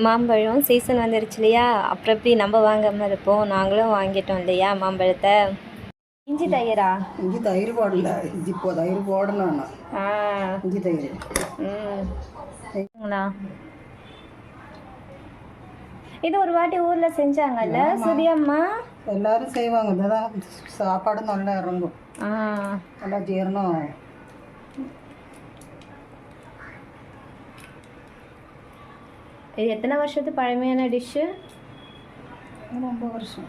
மாம்பழம் சீசன் வந்துருச்சு இல்லையா? அப்புறம் எப்படி நம்ம வாங்காமல் இருப்போம்? நாங்களும் வாங்கிட்டோம் இல்லையா மாம்பழத்தை? இஞ்சி தயிரா? இஞ்சி தயிர் போடல. இஞ்சி இப்போ தயிர் போடணும் இஞ்சி தயிர். ம். இது ஒரு வாட்டி ஊரில் செஞ்சாங்கல்ல சுதியம்மா? எல்லாரும் செய்வாங்க. சாப்பாடு நல்லா இறங்கும். ஆ. நல்லா ஜீரணம் இது எத்தனை வருஷத்து பழமையான டிஷ்ஷு? ரொம்ப வருஷம்.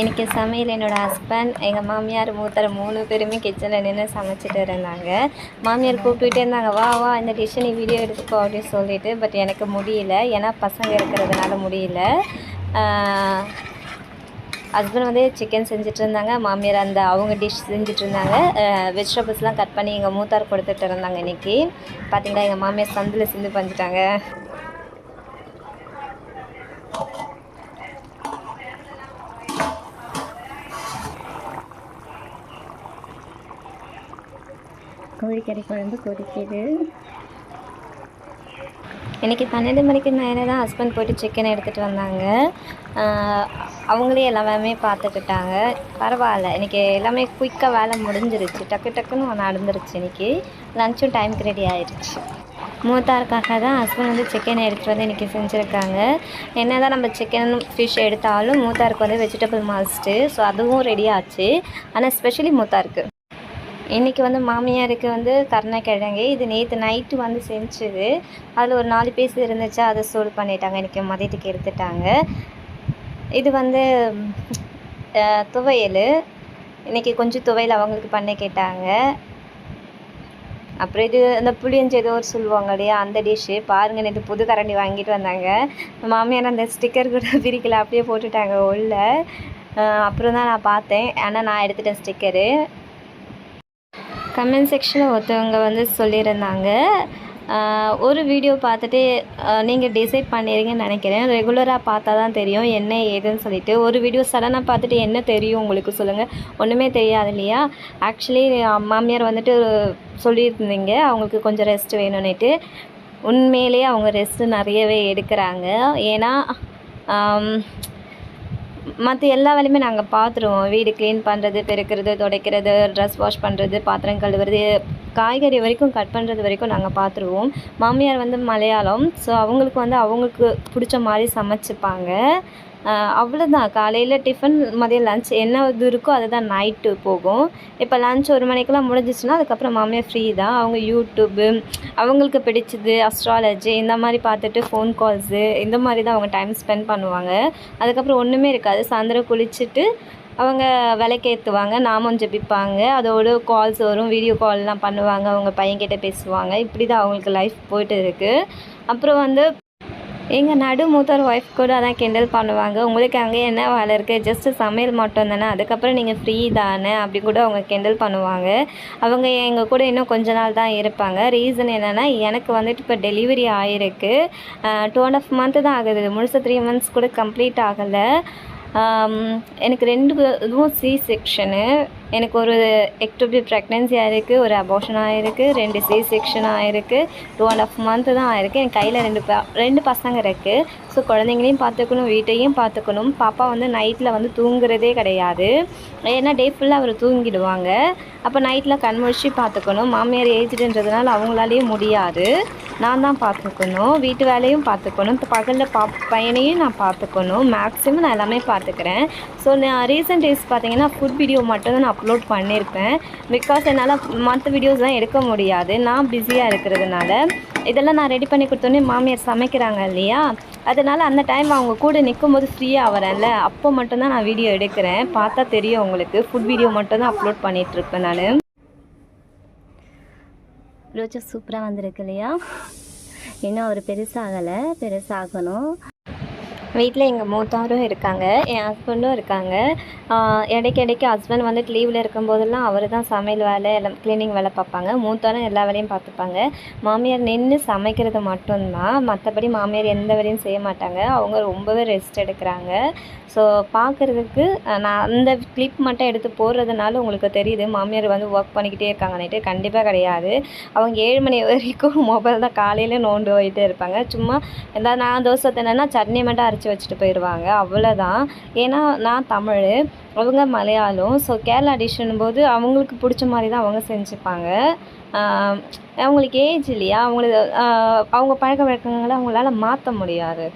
இன்னைக்கு சமையல் என்னோட ஹஸ்பண்ட் எங்கள் மாமியார் மூத்தர் மூணு பேருமே கிச்சனில் நின்று சமைச்சிட்டு இருந்தாங்க. மாமியார் கூப்பிட்டுட்டே இருந்தாங்க வா வா இந்த டிஷ்ஷை நீ வீடியோ எடுத்துக்கோ அப்படின்னு சொல்லிட்டு பட் எனக்கு முடியல. ஏன்னா பசங்க இருக்கிறதுனால முடியல. ஹஸ்பண்ட் வந்து சிக்கன் செஞ்சுட்டு இருந்தாங்க மாமியார் அந்த அவங்க டிஷ் செஞ்சுட்டு இருந்தாங்க வெஜிடபிள்ஸ்லாம் கட் பண்ணி எங்கள் மூத்தார் கொடுத்துட்டு இருந்தாங்க இன்னைக்கு. பார்த்தீங்களா எங்கள் மாமியார் சந்தில் சிந்து பண்ணிட்டாங்க கோழிக்கறி குழம்பு கொதிக்குது இன்றைக்கி பன்னெண்டு மணிக்கு மேலே தான் ஹஸ்பண்ட் போயிட்டு சிக்கன் எடுத்துகிட்டு வந்தாங்க. அவங்களே எல்லாமே பார்த்துக்கிட்டாங்க. பரவாயில்ல இன்றைக்கி எல்லாமே குயிக்காக வேலை முடிஞ்சிருச்சு. டக்கு டக்குன்னு நடந்துருச்சு இன்றைக்கி லஞ்சும் டைமுக்கு ரெடி ஆயிடுச்சு மூத்தாருக்காக தான் ஹஸ்பண்ட் வந்து சிக்கன் எடுத்துகிட்டு வந்து இன்றைக்கி செஞ்சுருக்காங்க. என்ன தான் நம்ம சிக்கன் ஃபிஷ் எடுத்தாலும் மூத்தாருக்கு வந்து வெஜிடபிள் மாஸ்ட்டு ஸோ அதுவும் ரெடி ஆச்சு. ஆனால் ஸ்பெஷலி மூத்தாருக்கு. இன்றைக்கி வந்து மாமியாருக்கு வந்து கருணக்கிழங்கு. இது நேற்று நைட்டு வந்து செஞ்சது. அதில் ஒரு நாலு பீஸ் இருந்துச்சு. அதை சூடு பண்ணிட்டாங்க. இன்றைக்கி மதியத்துக்கு எடுத்துட்டாங்க. இது வந்து துவையல். இன்றைக்கி கொஞ்சம் துவையல் அவங்களுக்கு பண்ண கேட்டாங்க. அப்புறம் இது அந்த புளியஞ்செதோர் சொல்லுவாங்க இல்லையா? அந்த டிஷ்ஷு பாருங்க இது புது கரண்டி வாங்கிட்டு வந்தாங்க. மாமியார் அந்த ஸ்டிக்கர் கூட பிரிக்கல. அப்படியே போட்டுட்டாங்க உள்ள. அப்புறம் தான் நான் பார்த்தேன். ஆனால் நான் எடுத்துட்டேன் ஸ்டிக்கரு கமெண்ட் செக்ஷனில் ஒருத்தவங்க வந்து சொல்லியிருந்தாங்க. ஒரு வீடியோ பார்த்துட்டு நீங்கள் டிசைட் பண்ணிடுங்கன்னு நினைக்கிறேன். ரெகுலராக பார்த்தா தான் தெரியும் என்ன ஏதுன்னு சொல்லிட்டு. ஒரு வீடியோ சடனாக பார்த்துட்டு என்ன தெரியும் உங்களுக்கு சொல்லுங்கள் ஒன்றுமே தெரியாது இல்லையா? ஆக்சுவலி மாமியார் வந்துட்டு சொல்லியிருந்தீங்க. அவங்களுக்கு கொஞ்சம் ரெஸ்ட் வேணும்னுட்டு. உண்மையிலேயே அவங்க ரெஸ்ட்டு நிறையவே எடுக்கிறாங்க. ஏன்னா மற்ற எல்லா வேலையுமே நாங்கள் பார்த்துருவோம் வீடு க்ளீன் பண்ணுறது பெருக்கிறது துடைக்கிறது ட்ரெஸ் வாஷ் பண்ணுறது பாத்திரம் கழுவுறது காய்கறி வரைக்கும் கட் பண்ணுறது வரைக்கும் நாங்கள் பார்த்துருவோம் மாமியார் வந்து மலையாளம். ஸோ அவங்களுக்கு வந்து அவங்களுக்கு பிடிச்ச மாதிரி சமைச்சிப்பாங்க. அவ்வளோதான் காலையில் டிஃபன் மதியம் லஞ்ச் என்ன இது இருக்கோ அதுதான் நைட்டு போகும். இப்போ லஞ்ச் ஒரு மணிக்கெல்லாம் முடிஞ்சிச்சுன்னா அதுக்கப்புறம் மாமியார் ஃப்ரீ தான். அவங்க யூடியூப்பு அவங்களுக்கு பிடிச்சது அஸ்ட்ராலஜி இந்த மாதிரி பார்த்துட்டு ஃபோன் கால்ஸு இந்த மாதிரி தான் அவங்க டைம் ஸ்பெண்ட் பண்ணுவாங்க. அதுக்கப்புறம் ஒன்றுமே இருக்காது. சாயந்தரம் குளிச்சுட்டு அவங்க விளக்கேற்றுவாங்க நாமம் ஜபிப்பாங்க. அதோட கால்ஸ் வரும் வீடியோ கால்லாம் பண்ணுவாங்க. அவங்க பையன்கிட்ட பேசுவாங்க. இப்படி தான் அவங்களுக்கு லைஃப் போயிட்டு இருக்குது அப்புறம் வந்து எங்கள் நடு மூத்தர் ஒய்ஃப் கூட அதான் கிண்டல் பண்ணுவாங்க. உங்களுக்கு அங்கே என்ன வேலை இருக்குது ஜஸ்ட்டு சமையல் மட்டும் தானே? அதுக்கப்புறம் நீங்கள் ஃப்ரீ தானே? அப்படி கூட அவங்க கிண்டல் பண்ணுவாங்க. அவங்க எங்கள் கூட இன்னும் கொஞ்ச நாள் தான் இருப்பாங்க. ரீசன் என்னென்னா எனக்கு வந்துட்டு இப்போ டெலிவரி ஆகிருக்கு டூ அண்ட் ஆஃப் மந்த்து தான் ஆகுது. முழுசாக த்ரீ மந்த்ஸ் கூட கம்ப்ளீட் ஆகலை. எனக்கு ரெண்டு இதுவும் சி செக்ஷனு எனக்கு ஒரு எக்டோபி ப்ரெக்னென்சி இருக்குது ஒரு அபோஷன் ஆகிருக்கு ரெண்டு சி செக்ஷன் ஆகிருக்கு டூ அண்ட் ஆஃப் மந்த்து தான் ஆயிருக்கு. என் கையில் ரெண்டு ப ரெண்டு பசங்க இருக்குது ஸோ குழந்தைங்களையும் பார்த்துக்கணும் வீட்டையும் பார்த்துக்கணும். பாப்பா வந்து நைட்டில் வந்து தூங்குறதே கிடையாது. ஏன்னா டே ஃபுல்லாக அவர் தூங்கிடுவாங்க. அப்போ நைட்டில் கண் முழிச்சு பார்த்துக்கணும். மாமியார் ஏஜ்டுன்றதுனால அவங்களாலேயும் முடியாது. நான் தான் பார்த்துக்கணும். வீட்டு வேலையும் பார்த்துக்கணும். இப்போ பகலில் பா பையனையும் நான் பார்த்துக்கணும். மேக்ஸிமம் நான் எல்லாமே பார்த்துக்கிறேன். ஸோ நான் ரீசெண்ட் டேஸ் பார்த்தீங்கன்னா ஃபுட் வீடியோ மட்டும் தான் நான் அப்லோட் பண்ணியிருப்பேன். பிகாஸ் என்னால் மற்ற வீடியோஸ்லாம் எடுக்க முடியாது. நான் பிஸியாக இருக்கிறதுனால. இதெல்லாம் நான் ரெடி பண்ணி கொடுத்தோன்னே மாமியார் சமைக்கிறாங்க இல்லையா? அதனால் அந்த டைம் அவங்க கூட நிற்கும் போது ஃப்ரீயாக வரேன்ல. அப்போ மட்டும்தான் நான் வீடியோ எடுக்கிறேன். பார்த்தா தெரியும் உங்களுக்கு. ஃபுட் வீடியோ மட்டும் தான் அப்லோட் பண்ணிகிட்ருப்பேன் நான். ரோஜா சூப்பராக வந்திருக்கு இல்லையா? இன்னும் அவர் பெருசாகலை பெருசாகணும். வீட்டில் எங்கள் மூத்தாரும் இருக்காங்க என் ஹஸ்பண்டும் இருக்காங்க. ஆஹ் இடைக்கு இடைக்கு ஹஸ்பண்ட் வந்துட்டு லீவில் இருக்கும்போதெல்லாம் அவர் தான் சமையல் வேலை எல்லாம் க்ளீனிங் வேலை பார்ப்பாங்க. மூத்தாரும் எல்லா வேலையும் பார்த்துப்பாங்க. மாமியார் நின்று சமைக்கிறது மட்டும்தான். மற்றபடி மாமியார் எந்த வேலையும் செய்ய மாட்டாங்க. அவங்க ரொம்பவே ரெஸ்ட் எடுக்கிறாங்க. ஸோ பார்க்குறதுக்கு நான் அந்த கிளிப் மட்டும் எடுத்து போடுறதுனால உங்களுக்கு தெரியுது. மாமியார் வந்து ஒர்க் பண்ணிக்கிட்டே இருக்காங்க நைட்டு கண்டிப்பாக கிடையாது. அவங்க ஏழு மணி வரைக்கும் மொபைல் தான் காலையில் நோண்டு போயிட்டே இருப்பாங்க. சும்மா எதாவது நான் தோசை தின்னா சட்னி மட்டும் அரைச்சி வச்சுட்டு போயிடுவாங்க அவ்வளோதான் ஏன்னா நான் தமிழ். அவங்க மலையாளம். ஸோ கேரளா டிஷ்ஷுன்னும் போது அவங்களுக்கு பிடிச்ச மாதிரி தான் அவங்க செஞ்சுப்பாங்க. அவங்களுக்கு ஏஜ் இல்லையா? அவங்களுக்கு அவங்க பழக்க வழக்கங்களை அவங்களால மாற்ற முடியாது.